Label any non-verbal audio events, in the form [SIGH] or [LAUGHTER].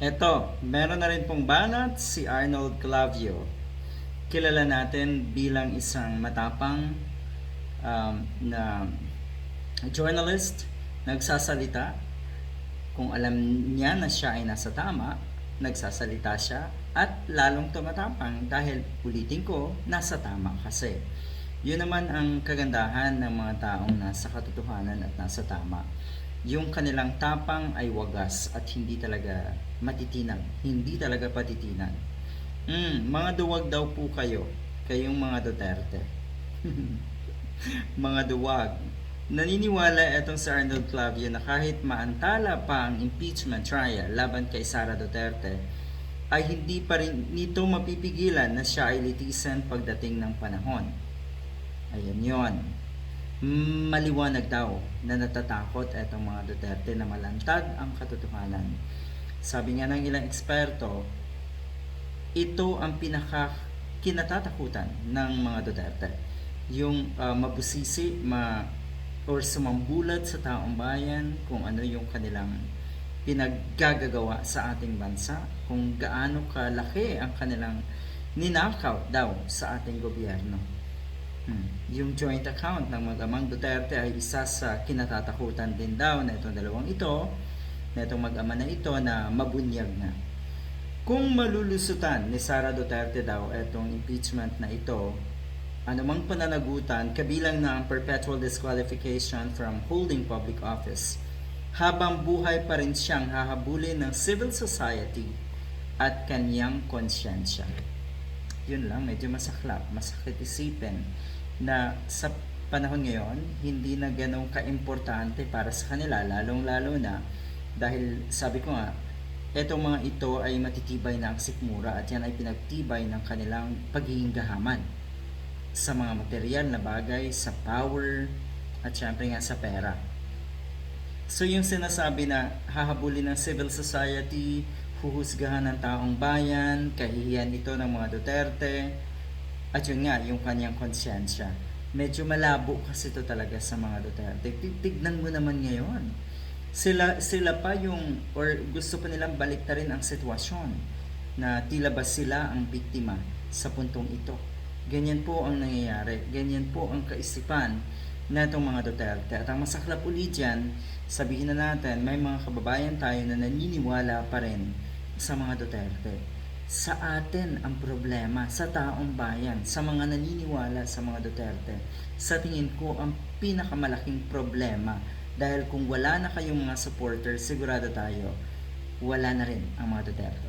Eto, meron na rin pong banat si Arnold Clavio. Kilala natin bilang isang matapang um, na journalist, nagsasalita. Kung alam niya na siya ay nasa tama, nagsasalita siya at lalong tumatapang dahil ulitin ko, nasa tama kasi. Yun naman ang kagandahan ng mga taong nasa katotohanan at nasa tama. Yung kanilang tapang ay wagas at hindi talaga matitinag. Hindi talaga patitinag. Mm, mga duwag daw po kayo. Kayong mga Duterte. [LAUGHS] mga duwag. Naniniwala itong si Arnold Clavio na kahit maantala pa ang impeachment trial laban kay Sara Duterte, ay hindi pa rin nito mapipigilan na siya ay litisan pagdating ng panahon. Ayan yon. Maliwanag daw na natatakot itong mga Duterte na malantad ang katotohanan. Sabi nga ng ilang eksperto, ito ang pinaka kinatatakutan ng mga Duterte. Yung uh, mabusisi, ma or sumambulat sa taong bayan kung ano yung kanilang pinaggagawa sa ating bansa, kung gaano kalaki ang kanilang ninakaw daw sa ating gobyerno. Hmm. Yung joint account ng mag-amang Duterte ay isa sa kinatatakutan din daw na itong dalawang ito, na itong mag-ama na ito na mabunyag na. Kung malulusutan ni Sara Duterte daw itong impeachment na ito, anumang pananagutan kabilang na ang perpetual disqualification from holding public office, habang buhay pa rin siyang hahabulin ng civil society at kanyang konsyensya. Yun lang, medyo masaklap, masakit isipin na sa panahon ngayon, hindi na ganong kaimportante para sa kanila, lalong-lalo na dahil sabi ko nga, etong mga ito ay matitibay na ang sikmura at yan ay pinagtibay ng kanilang pagiging gahaman sa mga material na bagay, sa power, at syempre nga sa pera. So yung sinasabi na hahabulin ng civil society, huhusgahan ng taong bayan, kahihiyan ito ng mga Duterte, at yun nga, yung kanyang konsyensya. Medyo malabo kasi ito talaga sa mga Duterte. Tignan mo naman ngayon. Sila, sila pa yung, or gusto pa nilang baliktarin ang sitwasyon na tila ba sila ang biktima sa puntong ito. Ganyan po ang nangyayari. Ganyan po ang kaisipan na itong mga Duterte. At ang masaklap ulit dyan, sabihin na natin, may mga kababayan tayo na naniniwala pa rin sa mga Duterte. Sa atin ang problema, sa taong bayan, sa mga naniniwala sa mga Duterte. Sa tingin ko, ang pinakamalaking problema dahil kung wala na kayong mga supporters, sigurado tayo, wala na rin ang mga Duterte.